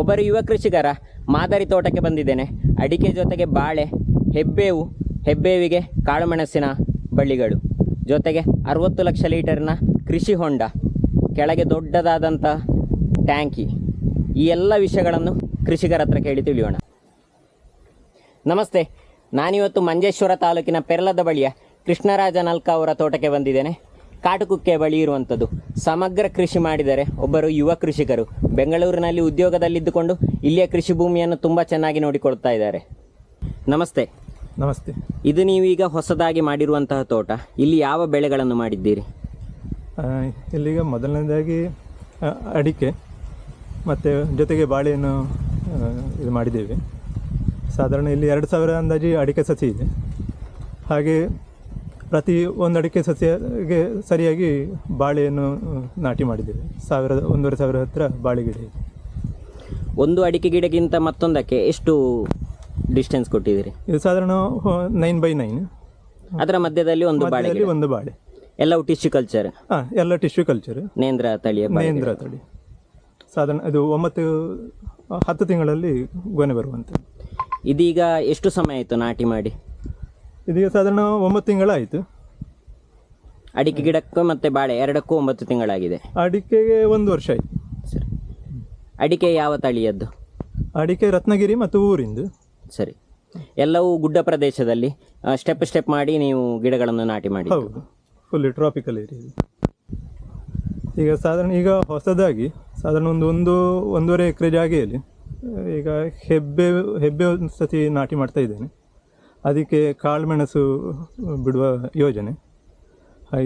ಒಬ್ಬರು ಯುವ ಕೃಷಿಕರ ಮಾದರಿ ತೋಟಕ್ಕೆ ಬಂದಿದ್ದೇನೆ. ಅಡಿಕೆ ಜೊತೆಗೆ ಬಾಳೆ, ಹೆಬ್ಬೇವು, ಹೆಬ್ಬೇವಿಗೆ ಕಾಳುಮೆಣಸಿನ ಬಳ್ಳಿಗಳು. ಜೊತೆಗೆ ಅರವತ್ತು ಲಕ್ಷ ಲೀಟರ್ನ ಕೃಷಿ ಹೊಂಡ, ಕೆಳಗೆ ದೊಡ್ಡದಾದಂಥ ಟ್ಯಾಂಕಿ. ಈ ಎಲ್ಲ ವಿಷಯಗಳನ್ನು ಕೃಷಿಕರ ಹತ್ರ ಕೇಳಿ ತಿಳಿಯೋಣ. ನಮಸ್ತೆ, ನಾನಿವತ್ತು ಮಂಜೇಶ್ವರ ತಾಲೂಕಿನ ಪೆರ್ಲದ ಬಳಿಯ ಕೃಷ್ಣರಾಜ ನಲ್ಕ ಅವರ ತೋಟಕ್ಕೆ ಬಂದಿದ್ದೇನೆ. ಕಾಟುಕುಕ್ಕೆ ಬಳಿ ಇರುವಂಥದ್ದು. ಸಮಗ್ರ ಕೃಷಿ ಮಾಡಿದರೆ ಒಬ್ಬರು ಯುವ ಕೃಷಿಕರು ಬೆಂಗಳೂರಿನಲ್ಲಿ ಉದ್ಯೋಗದಲ್ಲಿದ್ದುಕೊಂಡು ಇಲ್ಲಿಯ ಕೃಷಿ ಭೂಮಿಯನ್ನು ತುಂಬ ಚೆನ್ನಾಗಿ ನೋಡಿಕೊಳ್ತಾ ಇದ್ದಾರೆ. ನಮಸ್ತೆ. ನಮಸ್ತೆ. ಇದು ನೀವೀಗ ಹೊಸದಾಗಿ ಮಾಡಿರುವಂತಹ ತೋಟ. ಇಲ್ಲಿ ಯಾವ ಬೆಳೆಗಳನ್ನು ಮಾಡಿದ್ದೀರಿ? ಇಲ್ಲಿಗ ಮೊದಲನೇದಾಗಿ ಅಡಿಕೆ ಮತ್ತು ಜೊತೆಗೆ ಬಾಳೆಯನ್ನು ಇದು ಮಾಡಿದ್ದೇವೆ. ಸಾಧಾರಣ ಇಲ್ಲಿ ಎರಡು ಸಾವಿರ ಅಂದಾಜು ಅಡಿಕೆ ಸಸಿ ಇದೆ. ಹಾಗೆ ಪ್ರತಿ ಒಂದು ಅಡಿಕೆ ಸಸ್ಯಗೆ ಸರಿಯಾಗಿ ಬಾಳೆಯನ್ನು ನಾಟಿ ಮಾಡಿದ್ದೇವೆ. ಸಾವಿರದ ಒಂದೂವರೆ ಸಾವಿರ ಹತ್ತಿರ ಬಾಳೆ ಗಿಡ ಇದೆ. ಒಂದು ಅಡಿಕೆ ಗಿಡಕ್ಕಿಂತ ಮತ್ತೊಂದಕ್ಕೆ ಎಷ್ಟು ಡಿಸ್ಟೆನ್ಸ್ ಕೊಟ್ಟಿದ್ದೀರಿ? ಇದು ಸಾಧಾರಣ ನೈನ್ ಬೈ ನೈನ್ ಅದರ ಮಧ್ಯದಲ್ಲಿ ಒಂದು ಬಾಳೆ ಗಿಡ. ಒಂದು ಬಾಳೆ. ಎಲ್ಲವೂ ಟಿಶ್ಯೂ ಕಲ್ಚರ್ ಹಾಂ ಎಲ್ಲ ಟಿಶ್ಯೂ ಕಲ್ಚರ್ ನೇಂದ್ರ ತಳಿಯ ಬಾಳೆ. ನೇಂದ್ರ ತಳಿ. ಸಾಧಾರಣ ಇದು ಒಂಬತ್ತು ಹತ್ತು ತಿಂಗಳಲ್ಲಿ ಗೊನೆ ಬರುವಂತೆ. ಇದೀಗ ಎಷ್ಟು ಸಮಯ ಆಯಿತು ನಾಟಿ ಮಾಡಿ? ಇದೀಗ ಸಾಧಾರಣ ಒಂಬತ್ತು ತಿಂಗಳಾಯಿತು. ಅಡಿಕೆ ಗಿಡಕ್ಕೂ ಮತ್ತೆ ಬಾಳೆ ಎರಡಕ್ಕೂ ಒಂಬತ್ತು ತಿಂಗಳಾಗಿದೆ. ಅಡಿಕೆಗೆ ಒಂದು ವರ್ಷ ಆಯಿತು. ಸರಿ. ಅಡಿಕೆ ಯಾವ ತಳಿಯದ್ದು? ಅಡಿಕೆ ರತ್ನಗಿರಿ ಮತ್ತು ಊರಿಂದು. ಸರಿ. ಎಲ್ಲವೂ ಗುಡ್ಡ ಪ್ರದೇಶದಲ್ಲಿ ಸ್ಟೆಪ್ ಸ್ಟೆಪ್ ಮಾಡಿ ನೀವು ಗಿಡಗಳನ್ನು ನಾಟಿ ಮಾಡಿ ಹೌದು. ಫುಲ್ಲಿ ಟ್ರಾಪಿಕಲ್ ಏರಿಯಾ ಇದು. ಈಗ ಸಾಧಾರಣ ಈಗ ಹೊಸದಾಗಿ ಸಾಧಾರಣ ಒಂದು ಒಂದು ಒಂದೂವರೆ ಎಕರೆ ಜಾಗೆಯಲ್ಲಿ ಆ, ಈಗ ಹೆಬ್ಬೆ ಹೆಬ್ಬೆ ಒಂದು ಸತಿ ನಾಟಿ ಮಾಡ್ತಾ ಇದ್ದೇನೆ. ಅದಕ್ಕೆ ಕಾಳುಮೆಣಸು ಬಿಡುವ ಯೋಜನೆ.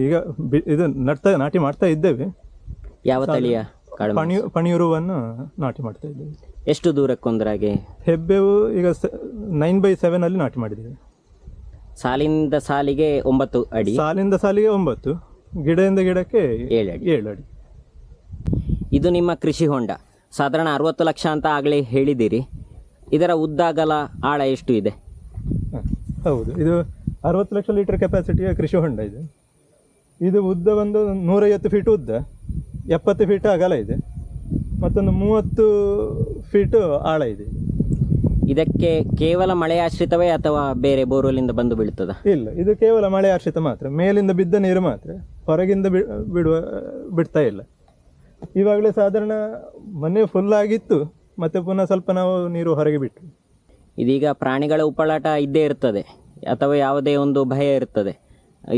ಈಗ ಬಿ ಇದು ನಡ್ತಾ ನಾಟಿ ಮಾಡ್ತಾ ಇದ್ದೇವೆ. ಯಾವ ತಳಿಯ ಕಾಳು ಪಣಿ ಪಣಿಯೂರುವನ್ನು ನಾಟಿ ಮಾಡ್ತಾ ಇದ್ದೇವೆ. ಎಷ್ಟು ದೂರಕ್ಕೊಂದರಾಗೆ ಹೆಬ್ಬೆವು ಈಗ ನೈನ್ ಬೈ ಸೆವೆನ್ ಅಲ್ಲಿ ನಾಟಿ ಮಾಡಿದ್ದೇವೆ. ಸಾಲಿಂದ ಸಾಲಿಗೆ ಒಂಬತ್ತು ಅಡಿ. ಸಾಲಿಂದ ಸಾಲಿಗೆ ಒಂಬತ್ತು ಗಿಡದಿಂದ ಗಿಡಕ್ಕೆ ಏಳು ಅಡಿ. ಏಳು ಅಡಿ. ಇದು ನಿಮ್ಮ ಕೃಷಿ ಹೊಂಡ. ಸಾಧಾರಣ ಅರವತ್ತು ಲಕ್ಷ ಅಂತ ಆಗಲೇ ಹೇಳಿದ್ದೀರಿ. ಇದರ ಉದ್ದ ಅಗಲ ಆಳ ಎಷ್ಟು ಇದೆ? ಹೌದು. ಇದು ಅರವತ್ತು ಲಕ್ಷ ಲೀಟರ್ ಕೆಪಾಸಿಟಿಯ ಕೃಷಿ ಹೊಂಡ ಇದೆ. ಇದು ಉದ್ದ ಒಂದು ನೂರೈವತ್ತು ಫೀಟ್ ಉದ್ದ ಎಪ್ಪತ್ತು ಫೀಟ್ ಅಗಲ ಇದೆ ಮತ್ತೊಂದು ಮೂವತ್ತು ಫೀಟ್ ಆಳ ಇದೆ. ಇದಕ್ಕೆ ಕೇವಲ ಮಳೆ ಆಶ್ರಿತವೇ ಅಥವಾ ಬೇರೆ ಬೋರ್ವೆಲ್ಲಿಂದ ಬಂದು ಬೀಳ್ತದ? ಇಲ್ಲ ಇದು ಕೇವಲ ಮಳೆ ಆಶ್ರಿತ ಮಾತ್ರ. ಮೇಲಿಂದ ಬಿದ್ದ ನೀರು ಮಾತ್ರ ಹೊರಗಿಂದ ಬಿ ಬಿಡುವ ಬಿಡ್ತಾ ಇಲ್ಲ. ಇವಾಗಲೇ ಸಾಧಾರಣ ಮನೆ ಫುಲ್ ಆಗಿತ್ತು ಮತ್ತೆ ಪುನಃ ಸ್ವಲ್ಪ ನಾವು ನೀರು ಹೊರಗೆ ಬಿಟ್ಟು ಇದೀಗ ಪ್ರಾಣಿಗಳ ಉಪಳಾಟ ಇದ್ದೇ ಇರ್ತದೆ. ಅಥವಾ ಯಾವುದೇ ಒಂದು ಭಯ ಇರ್ತದೆ.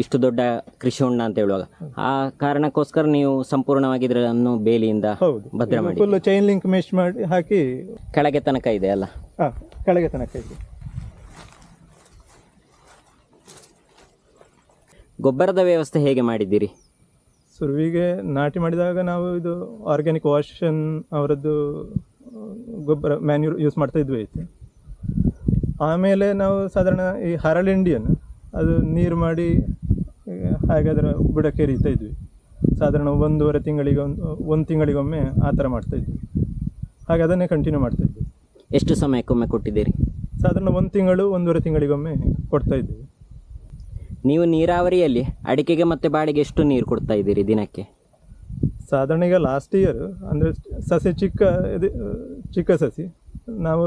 ಇಷ್ಟು ದೊಡ್ಡ ಕೃಷಿ ಹೊಂಡ ಅಂತ ಹೇಳುವಾಗ. ಆ ಕಾರಣಕ್ಕೋಸ್ಕರ ನೀವು ಸಂಪೂರ್ಣವಾಗಿ ಇದನ್ನು ಬೇಲಿಯಿಂದ ಭದ್ರ ಮಾಡಿ ಫುಲ್ ಚೈನ್ ಲಿಂಕ್ ಮೆಶ್ ಮಾಡಿ ಹಾಕಿ ಕೆಳಗೆ ತನಕ ಇದೆ ಅಲ್ಲ? ಕೆಳಗೆ ತನಕ ಇದೆ. ಗೊಬ್ಬರದ ವ್ಯವಸ್ಥೆ ಹೇಗೆ ಮಾಡಿದ್ದೀರಿ? ಸುರುವಿಗೆ ನಾಟಿ ಮಾಡಿದಾಗ ನಾವು ಇದು ಆರ್ಗ್ಯಾನಿಕ್ ವಾಶನ್ ಅವರದ್ದು ಗೊಬ್ಬರ ಮ್ಯಾನ್ಯೂರ್ ಯೂಸ್ ಮಾಡ್ತಾ ಇದ್ವಿ. ಆಯಿತು ಆಮೇಲೆ ನಾವು ಸಾಧಾರಣ ಈ ಹರಳಿಂಡಿಯನ್ನು ಅದು ನೀರು ಮಾಡಿ ಹಾಗಾದ್ರೆ ಬುಡಕ್ಕೆ ಎರೀತಾ ಇದ್ವಿ. ಸಾಧಾರಣ ಒಂದೂವರೆ ತಿಂಗಳಿಗೆ ಒಂದು ಒಂದು ತಿಂಗಳಿಗೊಮ್ಮೆ ಆ ಥರ ಮಾಡ್ತಾಯಿದ್ವಿ ಹಾಗೆ ಅದನ್ನೇ ಕಂಟಿನ್ಯೂ ಮಾಡ್ತಾಯಿದ್ವಿ ಎಷ್ಟು ಸಮಯಕ್ಕೊಮ್ಮೆ ಕೊಟ್ಟಿದ್ದೀರಿ? ಸಾಧಾರಣ ಒಂದು ತಿಂಗಳು ಒಂದೂವರೆ ತಿಂಗಳಿಗೊಮ್ಮೆ ಕೊಡ್ತಾ ಇದ್ವಿ. ನೀವು ನೀರಾವರಿಯಲ್ಲಿ ಅಡಿಕೆಗೆ ಮತ್ತು ಬಾಡಿಗೆ ಎಷ್ಟು ನೀರು ಕೊಡ್ತಾ ಇದ್ದೀರಿ ದಿನಕ್ಕೆ? ಸಾಧಾರಣ ಈಗ ಲಾಸ್ಟ್ ಇಯರ್ ಅಂದರೆ ಸಸಿ ಚಿಕ್ಕ ಇದು ಚಿಕ್ಕ ಸಸಿ ನಾವು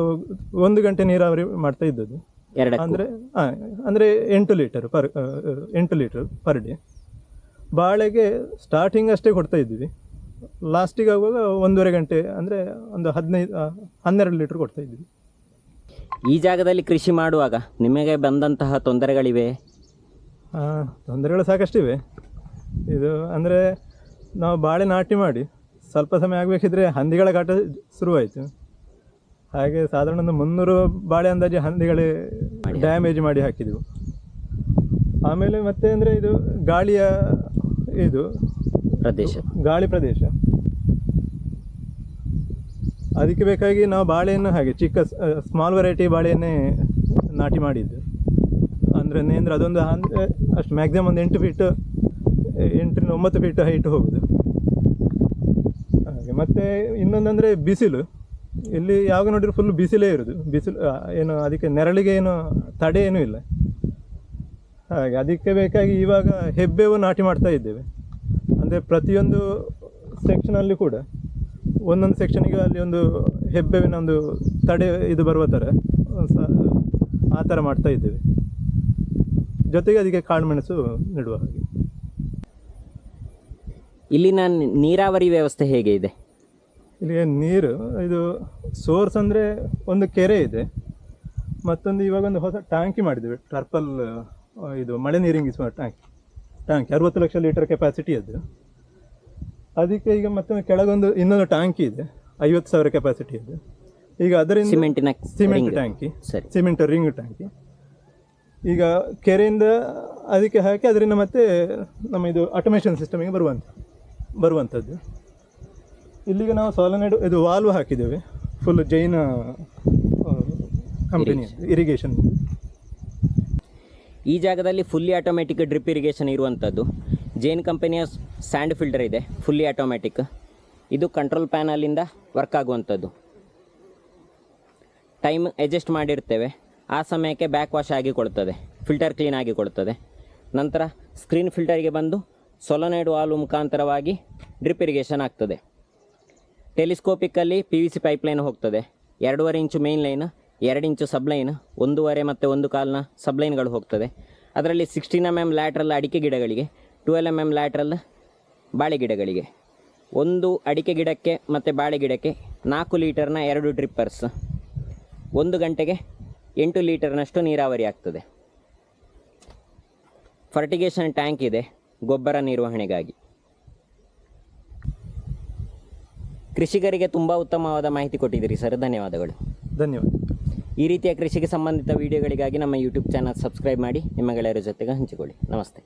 ಒಂದು ಗಂಟೆ ನೀರಾವರಿ ಮಾಡ್ತಾ ಇದ್ದದ್ದು. ಎರಡಕ್ಕೂ? ಅಂದರೆ ಹಾಂ ಅಂದರೆ ಎಂಟು ಲೀಟರ್ ಪರ್ ಎಂಟು ಲೀಟರ್ ಪರ್ ಡೇ. ಬಾಳೆಗೆ ಸ್ಟಾರ್ಟಿಂಗ್ ಅಷ್ಟೇ ಕೊಡ್ತಾ ಇದ್ವಿ ಲಾಸ್ಟಿಗೆ ಆಗುವಾಗ ಒಂದೂವರೆ ಗಂಟೆ ಅಂದರೆ ಒಂದು ಹದಿನೈದು ಆ, ಹನ್ನೆರಡು ಲೀಟ್ರ್ ಕೊಡ್ತಾ ಇದ್ವಿ ಈ ಜಾಗದಲ್ಲಿ ಕೃಷಿ ಮಾಡುವಾಗ ನಿಮಗೆ ಬಂದಂತಹ ತೊಂದರೆಗಳಿವೆ? ಆ, ತೊಂದರೆಗಳು ಸಾಕಷ್ಟಿವೆ ಇದು ಅಂದರೆ ನಾವು ಬಾಳೆ ನಾಟಿ ಮಾಡಿ ಸ್ವಲ್ಪ ಸಮಯ ಆಗಬೇಕಿದ್ರೆ ಹಂದಿಗಳ ಕಾಟ ಶುರುವಾಯಿತು. ಹಾಗೆ ಸಾಧಾರಣ ಒಂದು ಮುನ್ನೂರು ಬಾಳೆ ಅಂದಾಜು ಹಂದಿಗಳೇ ಡ್ಯಾಮೇಜ್ ಮಾಡಿ ಹಾಕಿದೆವು. ಆಮೇಲೆ ಮತ್ತೆ ಅಂದರೆ ಇದು ಗಾಳಿಯ ಇದು ಪ್ರದೇಶ. ಗಾಳಿ ಪ್ರದೇಶ. ಅದಕ್ಕೆ ಬೇಕಾಗಿ ನಾವು ಬಾಳೆಯನ್ನು ಹಾಗೆ ಚಿಕ್ಕ ಸ್ಮಾಲ್ ವೆರೈಟಿ ಬಾಳೆಯನ್ನೇ ನಾಟಿ ಮಾಡಿದ್ದು. ಅಂದರೆ ನೇಂದ್ರ ಅದೊಂದು ಅಂದರೆ ಅಷ್ಟು ಮ್ಯಾಕ್ಸಿಮಮ್ ಒಂದು ಎಂಟು ಫೀಟ್ ಎಂಟರಿಂದ ಒಂಬತ್ತು ಫೀಟ್ ಹೈಟ್ ಹೋಗುದು. ಹಾಗೆ ಮತ್ತು ಇನ್ನೊಂದಂದರೆ ಬಿಸಿಲು. ಇಲ್ಲಿ ಯಾವಾಗ ನೋಡಿದ್ರು ಫುಲ್ ಬಿಸಿಲೇ ಇರೋದು. ಬಿಸಿಲು ಏನು, ಅದಕ್ಕೆ ನೆರಳಿಗೆ ಏನು ತಡೆ ಏನೂ ಇಲ್ಲ. ಹಾಗೆ ಅದಕ್ಕೆ ಬೇಕಾಗಿ ಇವಾಗ ಹೆಬ್ಬೇವು ನಾಟಿ ಮಾಡ್ತಾ ಇದ್ದೇವೆ. ಅಂದರೆ ಪ್ರತಿಯೊಂದು ಸೆಕ್ಷನಲ್ಲಿ ಕೂಡ, ಒಂದೊಂದು ಸೆಕ್ಷನಿಗೆ ಅಲ್ಲಿ ಒಂದು ಹೆಬ್ಬೆವಿನ ಒಂದು ತಡೆ ಇದು ಬರುವ ಥರ ಆ ಥರ ಮಾಡ್ತಾ ಇದ್ದೇವೆ. ಜೊತೆಗೆ ಅದಕ್ಕೆ ಕಾಳುಮೆಣಸು ನೆಡುವ ಹಾಗೆ. ಇಲ್ಲಿನ ನೀರಾವರಿ ವ್ಯವಸ್ಥೆ ಹೇಗೆ ಇದೆ? ಇಲ್ಲಿಗೆ ನೀರು ಇದು ಸೋರ್ಸ್ ಅಂದರೆ ಒಂದು ಕೆರೆ ಇದೆ. ಮತ್ತೊಂದು ಇವಾಗ ಒಂದು ಹೊಸ ಟ್ಯಾಂಕಿ ಮಾಡಿದ್ದೇವೆ ಟರ್ಪಲ್ ಇದು ಮಳೆ ನೀರಿಂಗಿಸುವ ಟ್ಯಾಂಕ್ ಟ್ಯಾಂಕ್ ಅರವತ್ತು ಲಕ್ಷ ಲೀಟರ್ ಕೆಪಾಸಿಟಿ ಅದು. ಅದಕ್ಕೆ ಈಗ ಮತ್ತೊಂದು ಕೆಳಗೊಂದು ಇನ್ನೊಂದು ಟ್ಯಾಂಕಿ ಇದೆ ಐವತ್ತು ಸಾವಿರ ಕೆಪಾಸಿಟಿ ಇದೆ ಈಗ ಅದರಿಂದ ಸಿಮೆಂಟಿನ ಸಿಮೆಂಟ್. ಟ್ಯಾಂಕಿ ಸರಿ. Cement ring tank. ಈಗ ಕೆರೆಯಿಂದ ಅದಕ್ಕೆ ಹಾಕಿ ಅದರಿಂದ ಮತ್ತೆ ನಮ್ಮ ಇದು ಆಟೋಮೇಷನ್ ಸಿಸ್ಟಮಿಗೆ ಬರುವಂಥ ಬರುವಂಥದ್ದು ಇಲ್ಲಿಗೆ ನಾವು ಸಾಲನೆಡ್ ಇದು ವಾಲ್ವ್ ಹಾಕಿದ್ದೇವೆ. ಫುಲ್ ಜೈನ ಕಂಪನಿ ಇರಿಗೇಷನ್ ಈ ಜಾಗದಲ್ಲಿ ಫುಲ್ಲಿ ಆಟೋಮ್ಯಾಟಿಕ್ ಡ್ರಿಪ್ ಇರಿಗೇಷನ್ ಇರುವಂಥದ್ದು ಜೈನ್ ಕಂಪನಿಯ ಸ್ಯಾಂಡ್ ಫಿಲ್ಟರ್ ಇದೆ ಫುಲ್ಲಿ ಆಟೋಮ್ಯಾಟಿಕ್ ಇದು ಕಂಟ್ರೋಲ್ ಪ್ಯಾನಲಿಂದ ವರ್ಕ್ ಆಗುವಂಥದ್ದು ಟೈಮ್ ಅಡ್ಜಸ್ಟ್ ಮಾಡಿರ್ತೇವೆ. ಆ ಸಮಯಕ್ಕೆ ಬ್ಯಾಕ್ ವಾಶ್ ಆಗಿ ಕೊಡ್ತದೆ ಫಿಲ್ಟರ್ ಕ್ಲೀನ್ ಆಗಿ ಕೊಡ್ತದೆ ನಂತರ ಸ್ಕ್ರೀನ್ ಫಿಲ್ಟರ್ಗೆ ಬಂದು ಸೊಲೊನೈಡ್ ವಾಲ್ವ್ ಮುಖಾಂತರವಾಗಿ ಡ್ರಿಪ್ ಇರಿಗೇಷನ್ ಆಗ್ತದೆ. ಟೆಲಿಸ್ಕೋಪಿಕ್ಕಲ್ಲಿ ಪಿ ವಿ ಸಿ ಪೈಪ್ಲೈನ್ ಹೋಗ್ತದೆ. ಎರಡೂವರೆ ಇಂಚು ಮೇನ್ ಲೈನ್, ಎರಡು ಇಂಚು ಸಬ್ಲೈನ್ ಒಂದೂವರೆ ಮತ್ತು ಒಂದು ಕಾಲ್ನ ಸಬ್ಲೈನ್ಗಳು ಹೋಗ್ತದೆ. ಅದರಲ್ಲಿ ಸಿಕ್ಸ್ಟೀನ್ ಎಂ ಎಂ ಲ್ಯಾಟ್ರಲ್ ಅಡಿಕೆ ಗಿಡಗಳಿಗೆ, ಟ್ವೆಲ್ ಎಂ ಎಂ ಲ್ಯಾಟ್ರಲ್ ಬಾಳೆ ಗಿಡಗಳಿಗೆ, ಒಂದು ಅಡಿಕೆ ಗಿಡಕ್ಕೆ ಮತ್ತು ಬಾಳೆ ಗಿಡಕ್ಕೆ ನಾಲ್ಕು ಲೀಟರ್ನ ಎರಡು ಡ್ರಿಪ್ಪರ್ಸ್. ಒಂದು ಗಂಟೆಗೆ ಎಂಟು ಲೀಟರ್ನಷ್ಟು ನೀರಾವರಿ ಆಗ್ತದೆ. ಫರ್ಟಿಗೇಷನ್ ಟ್ಯಾಂಕ್ ಇದೆ, ಗೊಬ್ಬರ ನಿರ್ವಹಣೆಗಾಗಿ. ಕೃಷಿಕರಿಗೆ ತುಂಬ ಉತ್ತಮವಾದ ಮಾಹಿತಿ ಕೊಟ್ಟಿದ್ದೀರಿ ಸರ್. ಧನ್ಯವಾದಗಳು. ಧನ್ಯವಾದ ಈ ರೀತಿಯ ಕೃಷಿಗೆ ಸಂಬಂಧಿತ ವಿಡಿಯೋಗಳಿಗಾಗಿ ನಮ್ಮ ಯೂಟ್ಯೂಬ್ ಚಾನಲ್ ಸಬ್ಸ್ಕ್ರೈಬ್ ಮಾಡಿ ನಿಮ್ಮ ಗೆಳೆಯರ ಜೊತೆಗೆ ಹಂಚಿಕೊಳ್ಳಿ. ನಮಸ್ತೆ.